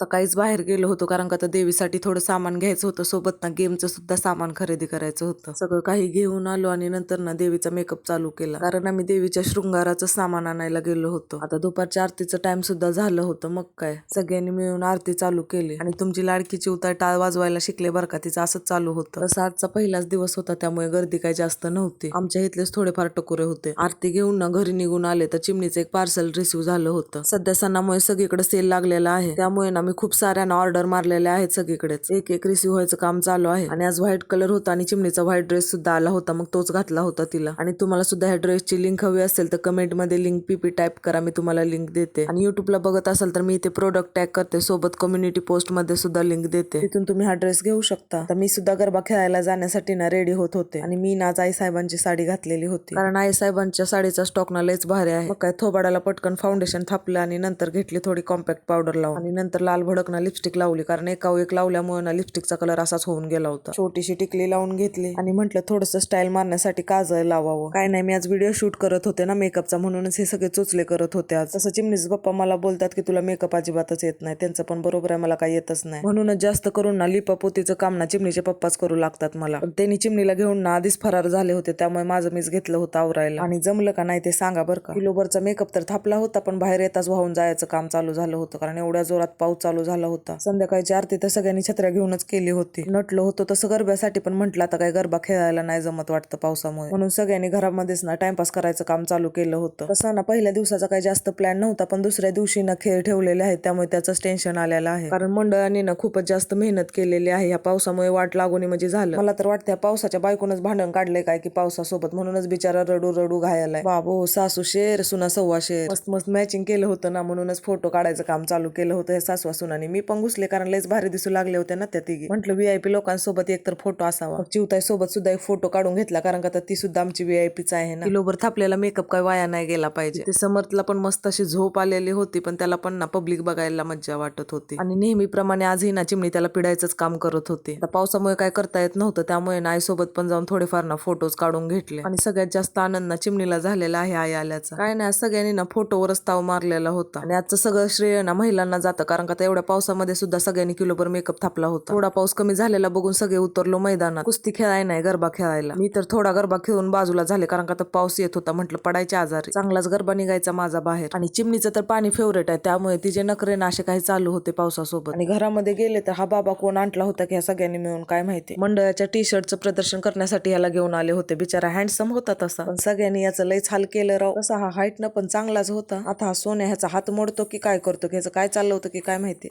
सकाळीच बाहेर गेलो होतो कारण का तर देवीसाठी थोडं सामान घ्यायचं होतं. सोबत ना गेमचं सुद्धा सामान खरेदी करायचं होतं. सगळं काही घेऊन आलो आणि नंतर ना देवीचा मेकअप चालू केला. कारण आम्ही देवीच्या शृंगाराचं सामान आणायला गेलो होतो. आता दुपारच्या आरतीचं टाइम सुद्धा झालं होतं. मग काय? सगळ्यांनी मिळून आरती चालू केली. आणि तुमची लाडकीची उतार टाळ वाजवायला शिकले बरं का? तिचं असंच चालू होतं. तसं आजचा पहिलाच दिवस होता त्यामुळे गर्दी काही जास्त नव्हती. आमच्या इथलेच थोडेफार टकोरे होते. आरती घेऊन ना घरी निघून आले तर चिमणीचं एक पार्सल रिसिव्ह झालं होतं. सध्या सणामुळे सगळीकडे सेल लागलेला आहे. त्यामुळे ना मी खूप साऱ्यांना ऑर्डर मारलेल्या आहेत सगळीकडेच. एक एक रिसिव्ह व्हायचं काम चालू आहे. आणि आज व्हाईट कलर होता आणि चिमणीचा व्हाईट ड्रेस सुद्धा आला होता. मग तोच घातला होता तिला. आणि तुम्हाला सुद्धा ह्या ड्रेसची लिंक हवी असेल तर कमेंटमध्ये लिंक पीपी टाईप करा. मी तुम्हाला लिंक देते. आणि युट्यूबला बघत असाल तर मी इथे प्रोडक्ट टॅग करते. सोबत कम्युनिटी पोस्टमध्ये सुद्धा लिंक देते. तिथून तुम्ही हा ड्रेस घेऊ शकता. तर मी सुद्धा गरबा खेळायला जाण्यासाठी ना रेडी होत होते. आणि मी ना आज आई साहेबांची साडी घातलेली होती. कारण आई साहेबांच्या साडीचा स्टॉक ना लयच भारी आहे. मग काय थोबाडाला पटकन फाउंडेशन थापलं आणि नंतर घेतली थोडी कॉम्पॅक्ट पावडर लावून. आणि नंतर लाल भडक ना लिपस्टिक लावली. कारण एकावेक एक लावल्यामुळे ना लिपस्टिकचा कलर असाच होऊन गेला होता. छोटीशी टिकली लावून घेतली. आणि म्हटलं थोडस स्टाईल मारण्यासाठी काजळ लावावं. काय नाही मी आज व्हिडिओ शूट करत होते ना मेकअपचा म्हणूनच हे सगळे चोचले करत होते आज. तसं चिमणीच पप्पा मला बोलतात की तुला मेकअप अजिबातच येत नाही. त्यांचं पण बरोबर आहे मला काही येतच नाही. म्हणूनच जास्त करून ना लिपापोतीचं काम ना चिमणीचे पप्पाच करू लागतात मला. त्यांनी चिमणीला घेऊन ना आधीच फरार झाले होते त्यामुळे माझं मीच घेतलं होतं आवरायला. आणि जमलं का नाही ते सांगा बरं का. किलोभरचा मेकअप तर थापला होता पण बाहेर येताच वाहून जायचं काम चालू झालं होतं. कारण एवढ्या जोरात पाऊस चालू झाला होता. संध्याकाळची आरती तर सगळ्यांनी छत्र्या घेऊनच केली होती. नटलो होतो तसं गरब्यासाठी पण म्हटलं आता काय गरबा खेळायला नाही जमत वाटतं पावसामुळे. म्हणून सगळ्यांनी घरामध्येच ना टाइमपास करायचं काम चालू केलं होतं. तसं ना पहिल्या दिवसाचा काही जास्त प्लॅन नव्हता पण दुसऱ्या दिवशी ना खेळ ठेवलेले आहेत त्यामुळे त्याचंच टेन्शन आलेलं आहे. कारण मंडळांनी ना खूपच जास्त मेहनत केलेली आहे. या पावसामुळे वाट लागून म्हणजे झालं. मला तर वाटतं पावसाच्या बायकोनच भांडण काढलंय काय की पावसासोबत. म्हणूनच बिचारा रडू रडू घायलाय. बाबो सासू शेर सुना सव्वा शेर. मस्त मस्त मॅचिंग केलं होतं ना म्हणूनच फोटो काढायचं काम चालू केलं होतं. हे सासवा सुनाने मी पण घुसले कारण लयच भारी दिसू लागले होते ना त्या तिघी. म्हटलं व्हीआयपी लोकांसोबत एक तर फोटो असावा. मग चिवताई सोबत सुद्धा एक फोटो काढून घेतला कारण का ती सुद्धा आमची व्हीआयपीच आहे ना. किलोभर थापलेला मेकअप काय वाया नाही गेला पाहिजे. ते समर्थला पण मस्त अशी झोप आलेली होती पण त्याला पण ना पब्लिक बघायला मज्जा वाटत होती. आणि नेहमीप्रमाणे आजही ना चिमणी त्याला पिडायचंच काम करत होती. आता पावसामुळे काय करता येत नव्हतं त्यामुळे ना आईसोबत पण जाऊन थोडेफार ना फोटोज काढून घेतले. आणि सगळ्यात जास्त आनंद ना चिमणीला झालेला आहे आई आल्याचा. काय नाही सगळ्यांनी ना फोटोवरच ताव मारलेला होता. आणि आजचं सगळं श्रेय ना महिलांना जातं कारण का आता एवढ्या पावसामध्ये सुद्धा सगळ्यांनी किलोभर मेकअप थापला होता. थोडा पाऊस कमी झालेला बघून सगळे उतरलो मैदानात. कुस्ती खेळाय नाही गरबा खेळायला. मी तर थोडा गरबा खेळून बाजूला झाले कारण का आता पाऊस येत होता म्हटलं पडायचे आजारी. चांगलाच गरबा निघायचा माझा बाहेर. आणि चिमणीचं तर पाणी फेवरेट आहे त्यामुळे तिचे नखरे ना असे काही चालू होते पावसासोबत. आणि घरामध्ये गेले तर हा बाबा कोण आणला होता की ह्या सगळ्यांनी मिळून काय माहिती? मंडळाच्या टी शर्टचं प्रदर्शन करण्यासाठी याला घेऊन आले होते. बिचारा हँडसम होता तसा. पण सगळ्यांनी याचं लय हाल केलं राव. तसा हा हाईट न पण चांगलाच होता. आता हा सोन्या ह्याचा हात मोडतो की काय करतो? की ह्याचं काय चाललं होतं की काय माहिती? promete.